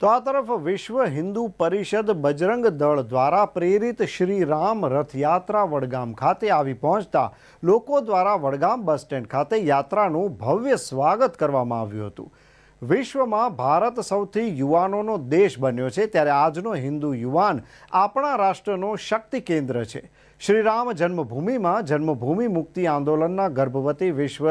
તો આ તરફ વિશ્વ હિન્દુ પરિષદ બજરંગ દળ દ્વારા પ્રેરિત શ્રી રામ રથયાત્રા વડગામ ખાતે આવી પહોંચતા લોકો દ્વારા વડગામ બસ સ્ટેન્ડ ખાતે યાત્રાનું ભવ્ય સ્વાગત કરવામાં આવ્યું હતું. વિશ્વમાં ભારત સૌથી યુવાનોનો દેશ બન્યો છે, ત્યારે આજનો હિન્દુ યુવાન આપણા રાષ્ટ્રનો શક્તિ કેન્દ્ર છે. શ્રી રામ જન્મભૂમિમાં જન્મભૂમિ મુક્તિ આંદોલનના ગર્ભવતી વિશ્વ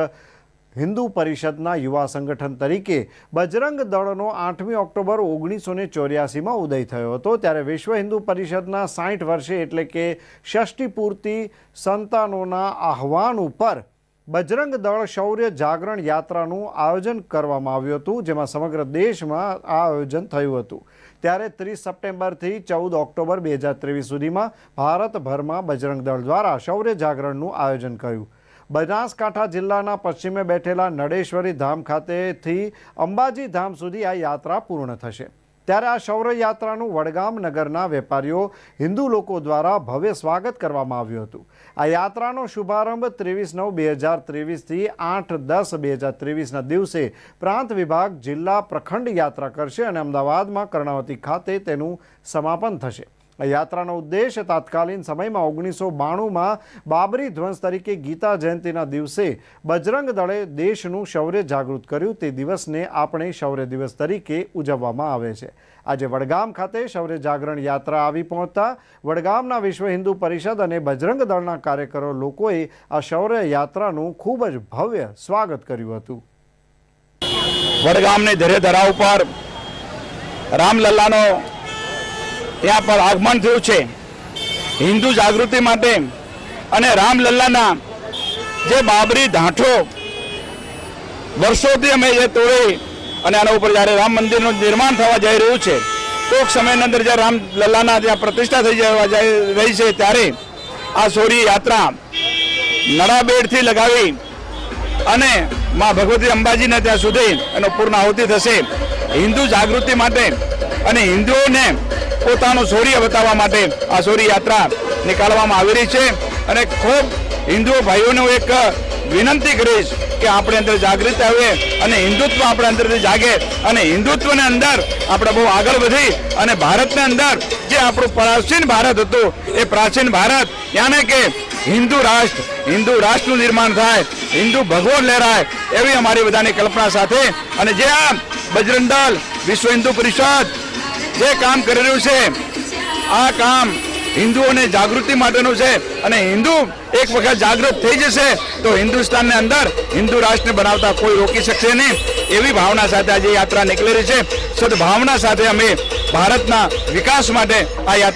હિન્દુ પરિષદના યુવા સંગઠન તરીકે બજરંગ દળનો આઠમી ઓક્ટોબર ઓગણીસો ને ચોર્યાસીમાં ઉદય થયો હતો. ત્યારે વિશ્વ હિન્દુ પરિષદના સાઠ વર્ષે એટલે કે ષષ્ઠી પૂર્તિ સંતાનોના આહવાન ઉપર બજરંગ દળ શૌર્ય જાગરણ યાત્રાનું આયોજન કરવામાં આવ્યું હતું, જેમાં સમગ્ર દેશમાં આ આયોજન થયું હતું. ત્યારે ત્રીસ સપ્ટેમ્બરથી ચૌદ ઓક્ટોબર બે હજાર ત્રેવીસ સુધીમાં ભારતભરમાં બજરંગ દળ દ્વારા શૌર્ય જાગરણનું આયોજન કર્યું. બનાસકાંઠા જિલ્લાના પશ્ચિમે બેઠેલા નડેશ્વરી ધામ ખાતેથી અંબાજી ધામ સુધી આ યાત્રા પૂર્ણ થશે. ત્યારે આ શૌર્ય યાત્રાનું વડગામ નગરના વેપારીઓ, હિન્દુ લોકો દ્વારા ભવ્ય સ્વાગત કરવામાં આવ્યું હતું. આ યાત્રાનો શુભારંભ ત્રેવીસ નવ બે હજાર ત્રેવીસથી આઠ દસ બે હજાર ત્રેવીસના દિવસે પ્રાંત વિભાગ જિલ્લા પ્રખંડ યાત્રા કરશે અને અમદાવાદમાં કર્ણાવતી ખાતે તેનું સમાપન થશે. યાત્રાનો ઉદ્દેશ તાત્કાલીન સમયમાં ઓગણીસો બાણુંમાં બાબરી ધ્વંસ તરીકે ગીતા જયંતિના દિવસે બજરંગ દળે દેશનું શૌર્ય જાગૃત કર્યું. તે દિવસને આપણે શૌર્ય દિવસ તરીકે ઉજવવામાં આવે છે. આજે વડગામ ખાતે શૌર્ય જાગરણ યાત્રા આવી પહોંચતા વડગામના વિશ્વ હિન્દુ પરિષદ અને બજરંગ દળના કાર્યકરો લોકોએ આ શૌર્ય યાત્રાનું ખૂબ જ ભવ્ય સ્વાગત કર્યું હતું. વડગામની ધરે ધરા ઉપર રામલલ્લાનો ત્યાં પર આગમન થયું છે. હિન્દુ જાગૃતિ માટે અને રામલલ્લાના જે બાબરી ઢાંઠો વર્ષોથી અમે જે તોડી અને આના ઉપર જ્યારે રામ મંદિરનું નિર્માણ થવા જઈ રહ્યું છે, ટૂંક સમયની અંદર જ્યારે રામલલ્લાના ત્યાં પ્રતિષ્ઠા થઈ જવા જઈ રહી છે, ત્યારે આ સોરી યાત્રા નડાબેડથી લગાવી અને માં ભગવતી અંબાજીને ત્યાં સુધી એનો પૂર્ણ આહુતિ થશે. હિન્દુ જાગૃતિ માટે અને હિન્દુઓને પોતાનું શૌર્ય બતાવવા માટે આ શૌર્ય નીકાળવામાં આવી રહી છે. અને ખૂબ હિન્દુ ભાઈઓને એક વિનંતી કરીશ કે આપણે અંદર જાગૃત આવે અને હિન્દુત્વ આપણા અંદરથી જાગે અને હિન્દુત્વને અંદર આપણે બહુ આગળ વધી અને ભારતને અંદર જે આપણું પ્રાચીન ભારત હતું, એ પ્રાચીન ભારત યાને કે હિન્દુ રાષ્ટ્ર, હિન્દુ રાષ્ટ્રનું નિર્માણ થાય, હિન્દુ ભગવાન લહેરાય એવી અમારી બધાની કલ્પના સાથે. અને જે આ બજરંગ દળ વિશ્વ હિન્દુ પરિષદ જે કામ કરી રહ્યું છે, આ કામ હિન્દુઓને જાગૃતિ માટેનું છે અને હિન્દુ એક વખત જાગૃત થઈ જશે તો હિન્દુસ્તાનને અંદર હિન્દુ રાષ્ટ્ર બનાવતા કોઈ રોકી શકશે નહીં. એવી ભાવના સાથે આજે યાત્રા નીકળેલી છે. સદભાવના સાથે અમે ભારતના વિકાસ માટે આ યાત્રા